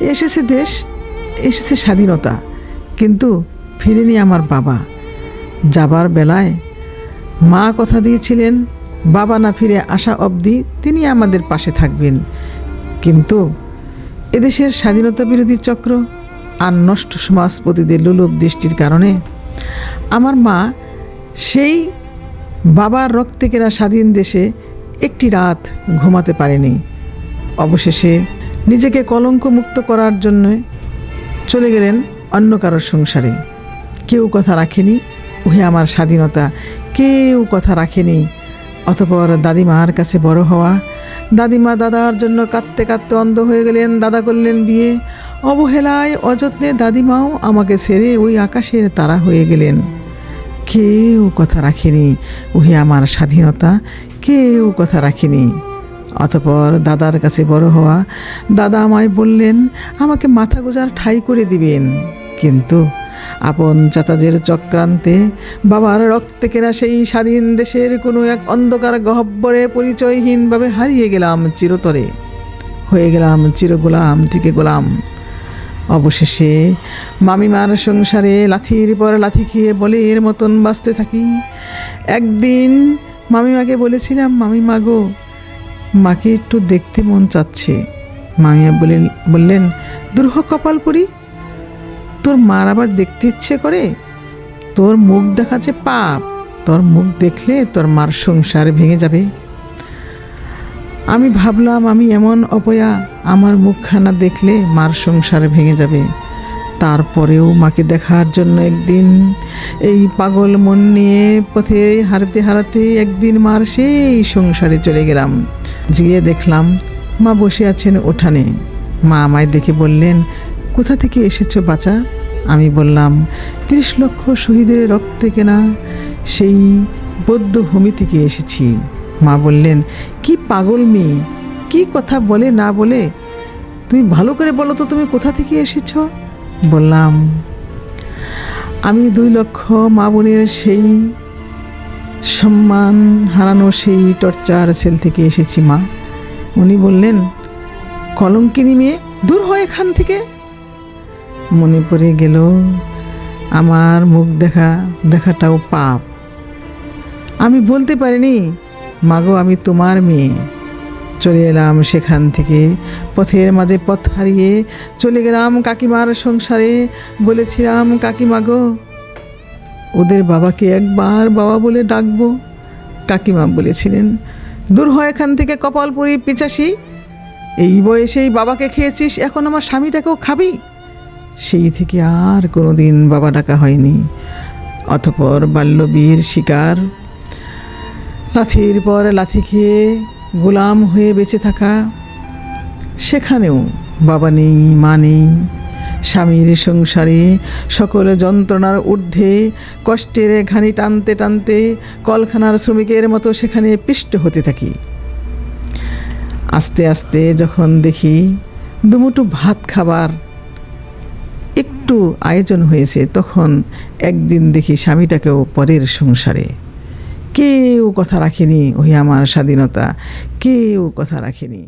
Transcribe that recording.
এসেছে দেশ, এসেছে স্বাধীনতা, কিন্তু ফিরেনি আমার বাবা। যাবার বেলায় মা কথা দিয়েছিলেন, বাবা না ফিরে আসা অবধি তিনি আমাদের পাশে থাকবেন। কিন্তু এদেশের স্বাধীনতা বিরোধী চক্র আর নষ্ট সমাজপতিদের লোলুপ দৃষ্টির কারণে আমার মা সেই বাবার রক্তে কেনা স্বাধীন দেশে একটি রাত ঘুমাতে পারেনি। অবশেষে নিজেকে কলঙ্ক মুক্ত করার জন্য চলে গেলেন অন্য কারোর সংসারে। কেউ কথা রাখেনি, উহে আমার স্বাধীনতা। কেউ কথা রাখেনি, অতপর দাদিমার কাছে বড় হওয়া। দাদিমা দাদার জন্য কাঁদতে কাঁদতে অন্ধ হয়ে গেলেন, দাদা করলেন বিয়ে। অবহেলায়, অযত্নে দাদিমাও আমাকে ছেড়ে ওই আকাশের তারা হয়ে গেলেন। কেউ কথা রাখেনি, উহে আমার স্বাধীনতা। কেউ কথা রাখেনি। অতপর দাদার কাছে বড় হওয়া, দাদা আমায় বললেন, আমাকে মাথা গোজার ঠাই করে দিবেন। কিন্তু আপন চাচাদের চক্রান্তে বাবার রক্তে কেনা সেই স্বাধীন দেশের কোনো এক অন্ধকার গহব্বরে পরিচয়হীনভাবে হারিয়ে গেলাম চিরতরে। হয়ে গেলাম চিরগোলাম থেকে গোলাম। অবশেষে মামিমার সংসারে লাথির পর লাথি খেয়ে বলে এর মতন বাঁচতে থাকি। একদিন মামিমাকে বলেছিলাম, মামিমা গো মাকে একটু দেখতে মন চাচ্ছে। মামিয়া বলেন বললেন দুর্হ কপাল পরি তোর মার আবার দেখতে ইচ্ছে করে? তোর মুখ দেখা যে পাপ, তোর মুখ দেখলে তোর মার সংসার ভেঙে যাবে। আমি ভাবলাম, আমি এমন অপয়া, আমার মুখখানা দেখলে মার সংসার ভেঙে যাবে। তারপরেও মাকে দেখার জন্য একদিন এই পাগল মন নিয়ে পথে হারাতে হারাতে একদিন মার সেই সংসারে চলে গেলাম। গিয়ে দেখলাম, মা বসে আছেন ওঠানে মা আমায় দেখে বললেন, কোথা থেকে এসেছ বাচ্চা আমি বললাম, তিরিশ লক্ষ শহীদের রক্তে কেনা, সেই বৌদ্ধ ভূমি থেকে এসেছি। মা বললেন, কি পাগল মেয়ে, কি কথা বলে না বলে? তুমি ভালো করে বলো তো তুমি কোথা থেকে এসেছ? বললাম, আমি দুই লক্ষ মা বোনের সেই সম্মান হারানো সেই টর্চার সেল থেকে এসেছি মা। উনি বললেন, কলঙ্কিনী মেয়ে দূর হয় এখান থেকে। মনে পড়ে গেল আমার মুখ দেখা, দেখাটাও পাপ। আমি বলতে পারিনি, মাগো, আমি তোমার মেয়ে। চলে এলাম সেখান থেকে। পথের মাঝে পথ হারিয়ে চলে গেলাম কাকিমার সংসারে। বলেছিলাম, কাকিমা গো ওদের বাবাকে একবার বাবা বলে ডাকবো। কাকিমা বলেছিলেন, দূর হয় এখান থেকে কপাল পরি পিচাসি। এই বয়সেই বাবাকে খেয়েছিস, এখন আমার স্বামীটাকেও খাবি। সেই থেকে আর কোনো দিন বাবা ডাকা হয়নি। অতপর বাল্যবীর শিকার, লাথির পর লাথি খেয়ে গোলাম হয়ে বেঁচে থাকা। সেখানেও বাবা নেই, মা নেই স্বামীর সংসারে সকল যন্ত্রণার ঊর্ধ্বে, কষ্টের ঘানি টানতে টানতে কলখানার শ্রমিকের মতো সেখানে পিষ্ট হতে থাকি। আস্তে আস্তে যখন দেখি দুমুটু ভাত খাবার একটু আয়োজন হয়েছে, তখন একদিন দেখি স্বামীটাকেও পরের সংসারে। কেউ কথা রাখেনি ওই আমার স্বাধীনতা, কেউ কথা রাখেনি।